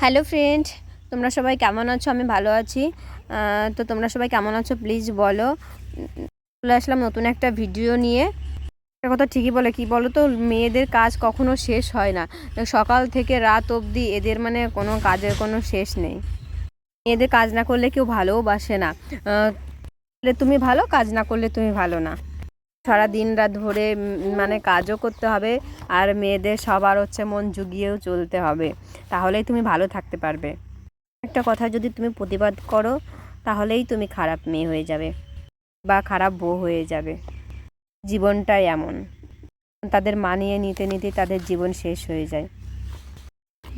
Hello friend, তোমরা সবাই কেমন আছো? আমি ভালো আছি। তো তোমরা সবাই কেমন আছো প্লিজ বলো। চলে আসলাম নতুন একটা ভিডিও নিয়ে। একটা কথা ঠিকই বলে, কি বলো তো, মেয়েদের কাজ কখনো শেষ হয় না। সকাল থেকে রাত অবধি এদের মানে কোনো কাজের কোনো শেষ নেই। মেয়েদের কাজ না করলে কেউ ভালোও বাসে না। তুমি ভালো, কাজ না করলে তুমি ভালো না। সারা দিন রাত ধরে মানে কাজও করতে হবে আর মেয়েদের সবার হচ্ছে মন জুগিয়েও চলতে হবে। তাহলেই তুমি ভালো থাকতে পারবে। একটা কথা যদি তুমি প্রতিবাদ করো, তাহলেই তুমি খারাপ মেয়ে হয়ে যাবে বা খারাপ বউ হয়ে যাবে। জীবনটাই এমন। তাদের মানিয়ে নিতে নিতে তাদের জীবন শেষ হয়ে যায়।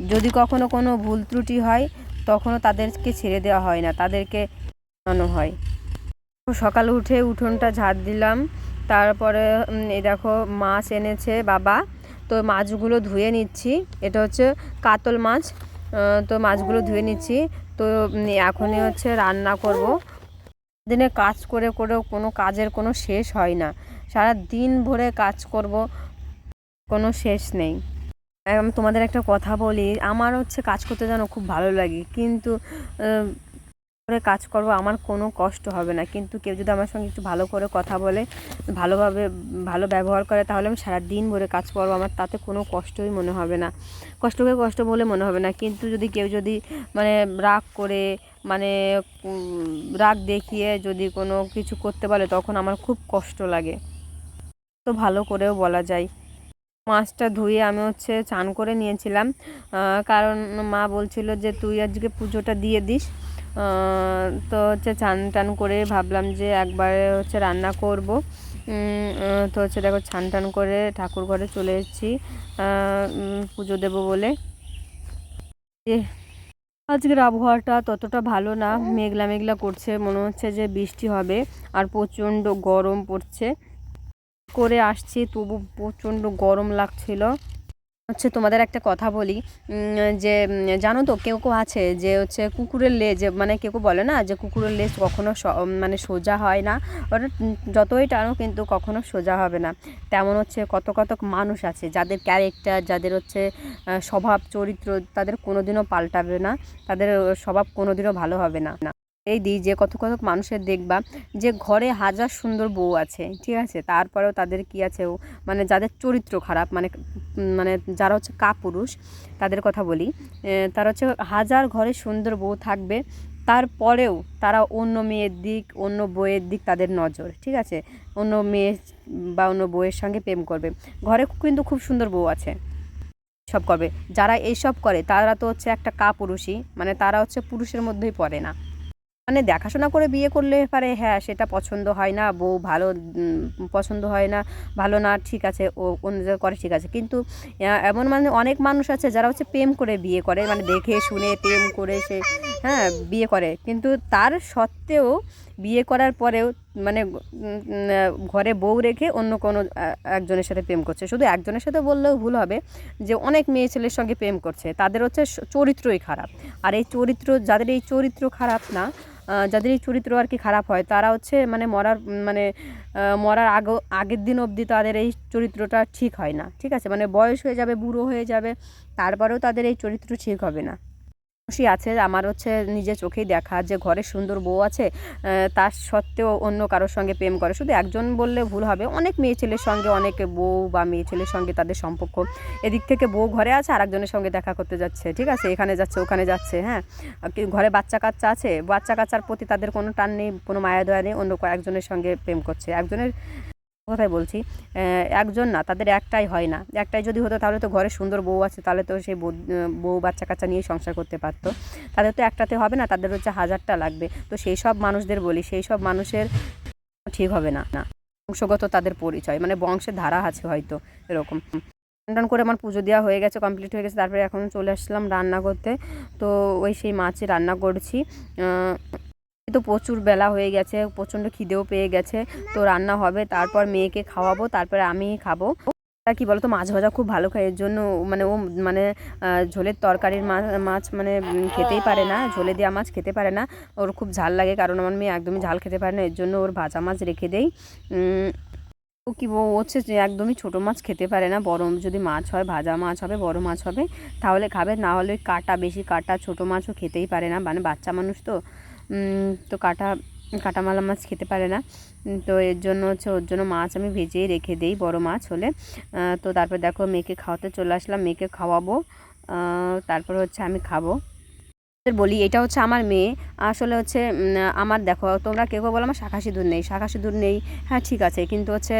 যদি কখনো কোনো ভুল ত্রুটি হয়, তখনও তাদেরকে ছেড়ে দেওয়া হয় না, তাদেরকে হয়। সকালে উঠে উঠোনটা ঝাড় দিলাম তারপরে এই দেখো, মাছ এনেছে বাবা। তো মাছগুলো ধুয়ে নিচ্ছি। এটা হচ্ছে কাতল মাছ। তো মাছগুলো ধুয়ে নিচ্ছি। তো এখনই হচ্ছে রান্না করব। দিনে কাজ করে করেও কোনো কাজের কোনো শেষ হয় না। সারা দিন ভরে কাজ করব, কোনো শেষ নেই। তোমাদের একটা কথা বলি। আমার হচ্ছে কাজ করতে যেন খুব ভালো লাগে। কিন্তু করে কাজ করব, আমার কোনো কষ্ট হবে না। কিন্তু কেউ যদি আমার সঙ্গে একটু ভালো করে কথা বলে, ভালোভাবে, ভালো ব্যবহার করে, তাহলে আমি সারা দিন ভরে কাজ করব। আমার তাতে কোনো কষ্টই মনে হবে না। কষ্টকে কষ্ট বলে মনে হবে না। কিন্তু যদি কেউ যদি মানে রাগ করে মানে রাগ দেখিয়ে যদি কোনো কিছু করতে পারে, তখন আমার খুব কষ্ট লাগে। তো ভালো করেও বলা যায়। মাছটা ধুয়ে আমি হচ্ছে চান করে নিয়েছিলাম। কারণ মা বলছিল যে, তুই আজকে পুজোটা দিয়ে দিস। তো হচ্ছে চান টান করে ভাবলাম যে একবারে হচ্ছে রান্না করব। তো হচ্ছে দেখো ছান টান করে ঠাকুর ঘরে চলে এসেছি। পুজো দেবো বলে। আজকের আবহাওয়াটা ততটা ভালো না। মেঘলা মেঘলা করছে। মনে হচ্ছে যে বৃষ্টি হবে আর প্রচণ্ড গরম পড়ছে। করে আসছি, তবু প্রচণ্ড গরম লাগছিল। হচ্ছে তোমাদের একটা কথা বলি যে, জানো তো কেউ কেউ আছে যে, হচ্ছে কুকুরের লেজ মানে কেউ বলে না যে, কুকুরের লেজ কখনো মানে সোজা হয় না। ওটা যতই টানো কিন্তু কখনো সোজা হবে না। তেমন হচ্ছে কত কত মানুষ আছে যাদের ক্যারেক্টার যাদের হচ্ছে স্বভাব, চরিত্র তাদের কোনোদিনও পাল্টাবে না। তাদের স্বভাব কোনোদিনও ভালো হবে না। এই দিই যে কত কত মানুষের দেখবা যে ঘরে হাজার সুন্দর বউ আছে, ঠিক আছে? তারপরেও তাদের কি আছে ও? মানে যাদের চরিত্র খারাপ মানে মানে যারা হচ্ছে কাপুরুষ, তাদের কথা বলি তারা হচ্ছে হাজার ঘরে সুন্দর বউ থাকবে, তারপরেও তারা অন্য মেয়ের দিক, অন্য বইয়ের দিক তাদের নজর, ঠিক আছে? অন্য মেয়ে বা অন্য বইয়ের সঙ্গে প্রেম করবে। ঘরে কিন্তু খুব সুন্দর বউ আছে, সব করবে। যারা এইসব করে, তারা তো হচ্ছে একটা কাপুরুষই মানে তারা হচ্ছে পুরুষের মধ্যেই পড়ে না। মানে দেখাশোনা করে বিয়ে করলে পারে হ্যাঁ সেটা পছন্দ হয় না, বউ ভালো পছন্দ হয় না, ভালো না, ঠিক আছে, ও অন্য করে, ঠিক আছে। কিন্তু এমন মানে অনেক মানুষ আছে যারা হচ্ছে প্রেম করে বিয়ে করে মানে দেখে, শুনে, প্রেম করে সে হ্যাঁ বিয়ে করে। কিন্তু তার সত্ত্বেও বিয়ে করার পরেও মানে ঘরে বউ রেখে অন্য কোনো একজনের সাথে প্রেম করছে। শুধু একজনের সাথে বললেও ভুল হবে যে, অনেক মেয়ে ছেলের সঙ্গে প্রেম করছে। তাদের হচ্ছে চরিত্রই খারাপ। আর এই চরিত্র, যাদের এই চরিত্র খারাপ না যাদের এই চরিত্র আর কি খারাপ হয়, তারা হচ্ছে মানে মরার মানে মরার আগ, আগের দিন অবধি তাদের এই চরিত্রটা ঠিক হয় না, ঠিক আছে? মানে বয়স হয়ে যাবে, বুড়ো হয়ে যাবে, তারপরেও তাদের এই চরিত্র ঠিক হবে না। খুশি আছে আমার হচ্ছে নিজের চোখেই দেখা যে ঘরে সুন্দর বউ আছে তার সত্ত্বেও অন্য কারোর সঙ্গে প্রেম করে। শুধু একজন বললে ভুল হবে, অনেক মেয়ে ছেলের সঙ্গে, অনেক বউ বা মেয়ে ছেলের সঙ্গে তাদের সম্পর্ক। এদিক থেকে বউ ঘরে আছে আর একজনের সঙ্গে দেখা করতে যাচ্ছে, ঠিক আছে? এখানে যাচ্ছে, ওখানে যাচ্ছে হ্যাঁ? ঘরে বাচ্চা কাচ্চা আছে? বাচ্চা কাচ্চার প্রতি তাদের কোনো টান নেই, কোনো মায়া দয়া নেই, অন্য একজনের সঙ্গে প্রেম করছে। একজনের কথাই বলছি একজন না, তাদের একটাই হয় না। একটাই যদি হতো, তাহলে তো ঘরে সুন্দর বউ আছে, তাহলে তো সেই বউ বাচ্চা কাচ্চা নিয়ে সংসার করতে পারতো। তাদের তো একটাতে হবে না, তাদের হচ্ছে হাজারটা লাগবে। তো সেই সব মানুষদের বলি, সেই সব মানুষের ঠিক হবে না না। বংশগত তাদের পরিচয় মানে বংশের ধারা আছে হয়তো, এরকম। টান করে আমার পুজো দেওয়া হয়ে গেছে কমপ্লিট হয়ে গেছে, তারপরে এখন চলে আসলাম রান্না করতে। তো ওই সেই মাছই রান্না করছি তো প্রচুর বেলা হয়ে গেছে, প্রচণ্ড খিদেও পেয়ে গেছে। তো রান্না হবে, তারপর মেয়েকে খাওয়াবো, তারপরে আমি খাব। কি বলতো, মাছ ভাজা খুব ভালো খায়, এর জন্য মানে ও মানে ঝোলের তরকারির মাছ মাছ মানে খেতেই পারে না, ঝোলে দেওয়া মাছ খেতে পারে না। ওর খুব ঝাল লাগে, কারণ আমার মেয়ে একদমই ঝাল খেতে পারে না, এর জন্য ওর ভাজা মাছ রেখে দেই। ও কি হচ্ছে যে একদমই ছোটো মাছ খেতে পারে না, বড় যদি মাছ হয়, ভাজা মাছ হবে, বড় মাছ হবে, তাহলে খাবে। না হলে কাটা, বেশি কাটা ছোটো মাছও খেতেই পারে না মানে বাচ্চা মানুষ তো। তো কাটা কাটামালা মাছ খেতে পারে না। তো এর জন্য হচ্ছে ওর জন্য মাছ আমি ভেজেই রেখে দিই বড় মাছ হলে। তো তারপর দেখো মেয়েকে খাওয়াতে চলে আসলাম, মেয়েকে খাওয়াবো। তারপর হচ্ছে আমি খাব। বলি, এটা হচ্ছে আমার মেয়ে। আসলে হচ্ছে আমার দেখো, তোমরা কেউ বলো আমার শাখা সিঁদুর নেই শাখা সিঁদুর নেই হ্যাঁ ঠিক আছে। কিন্তু হচ্ছে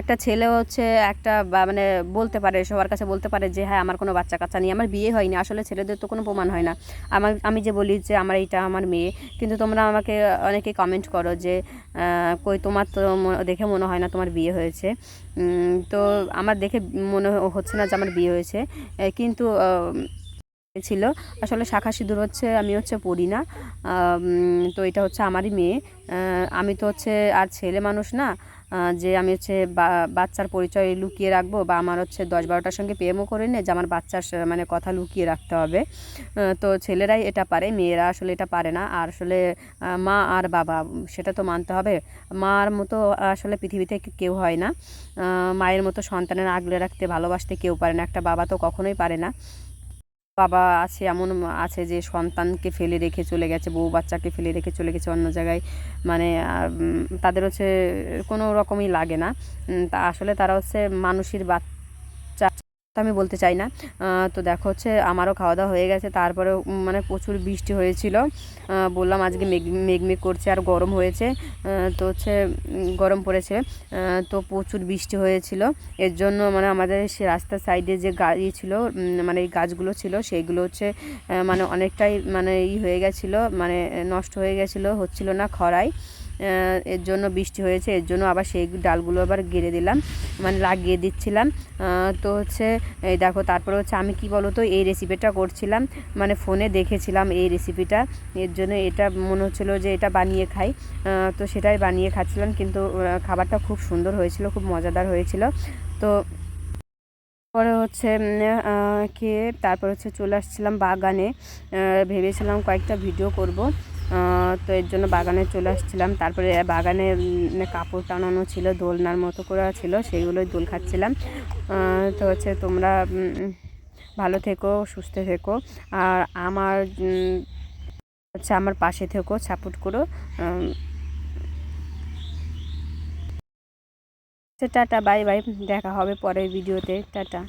একটা ছেলে হচ্ছে একটা মানে বলতে পারে, সবার কাছে বলতে পারে যে হ্যাঁ আমার কোনো বাচ্চা কাচ্চা নেই, আমার বিয়ে হয়নি। আসলে ছেলেদের তো কোনো প্রমাণ হয় না। আমার, আমি যে বলি যে, আমার এইটা আমার মেয়ে। কিন্তু তোমরা আমাকে অনেকে কমেন্ট করো যে কই, তোমার তো দেখে মনে হয় না তোমার বিয়ে হয়েছে। তো আমার দেখে মনে হচ্ছে না যে, আমার বিয়ে হয়েছে। কিন্তু ছিল। আসলে শাখা সিঁদুর হচ্ছে, আমি হচ্ছে পড়ি না। তো এটা হচ্ছে আমারই মেয়ে। আমি তো হচ্ছে আর ছেলে মানুষ না। যে আমি হচ্ছে বাচ্চার পরিচয় লুকিয়ে রাখব বা আমার হচ্ছে দশ বারোটার সঙ্গে প্রেমও করে নে, যে আমার বাচ্চার মানে কথা লুকিয়ে রাখতে হবে। তো ছেলেরাই এটা পারে, মেয়েরা আসলে এটা পারে না। আর আসলে মা আর বাবা, সেটা তো মানতে হবে। মার মতো আসলে পৃথিবীতে কেউ হয় না। মায়ের মতো সন্তানের আগলে রাখতে, ভালোবাসতে কেউ পারে না। একটা বাবা তো কখনোই পারে না। বাবা আছে, এমন আছে যে সন্তানকে ফেলে রেখে চলে গেছে, বউ বাচ্চাকে ফেলে রেখে চলে গেছে অন্য জায়গায়। মানে তাদের হচ্ছে কোনো রকমই লাগে না। তা আসলে তারা হচ্ছে মানুষের বাচ্চা তো আমি বলতে চাই না। তো দেখো হচ্ছে আমারও খাওয়া দাওয়া হয়ে গেছে। তারপরেও মানে প্রচুর বৃষ্টি হয়েছিল। বললাম আজকে মেঘ, মেঘমেঘ করছে আর গরম হয়েছে। তো হচ্ছে গরম পড়েছে। তো প্রচুর বৃষ্টি হয়েছিল। এর জন্য মানে আমাদের সে রাস্তার সাইডে যে গাড়ি ছিল মানে এই গাছগুলো ছিল, সেইগুলো হচ্ছে মানে অনেকটাই মানে ই হয়ে গেছিল মানে নষ্ট হয়ে গেছিল, হচ্ছিল না খরায়। এর জন্য বৃষ্টি হয়েছে, এর জন্য আবার সেই ডালগুলো আবার গেড়ে দিলাম মানে লাগিয়ে দিচ্ছিলাম। তো হচ্ছে, এই দেখো, তারপরে হচ্ছে আমি কি বলো তো এই রেসিপিটা করছিলাম মানে ফোনে দেখেছিলাম এই রেসিপিটা এর জন্য এটা মনে হচ্ছিল যে এটা বানিয়ে খাই। তো সেটাই বানিয়ে খাচ্ছিলাম, কিন্তু খাবারটা খুব সুন্দর হয়েছিল, খুব মজাদার হয়েছিল। তো পরে হচ্ছে খেয়ে তারপর হচ্ছে চলে আসছিলাম বাগানে। ভেবেছিলাম কয়েকটা ভিডিও করব। তো এর জন্য বাগানে চলে আসছিলাম। তারপরে বাগানে কাপড় টানানো ছিল, দোলনার মতো করে ছিল, সেইগুলোই দোল খাচ্ছিলাম। তো হচ্ছে তোমরা ভালো থেকো, সুস্থ থেকো। আর আমার হচ্ছে আমার পাশে থেকো, সাপোর্ট করো। টাটা, বাই বাই, দেখা হবে পরের ভিডিওতে। টাটা।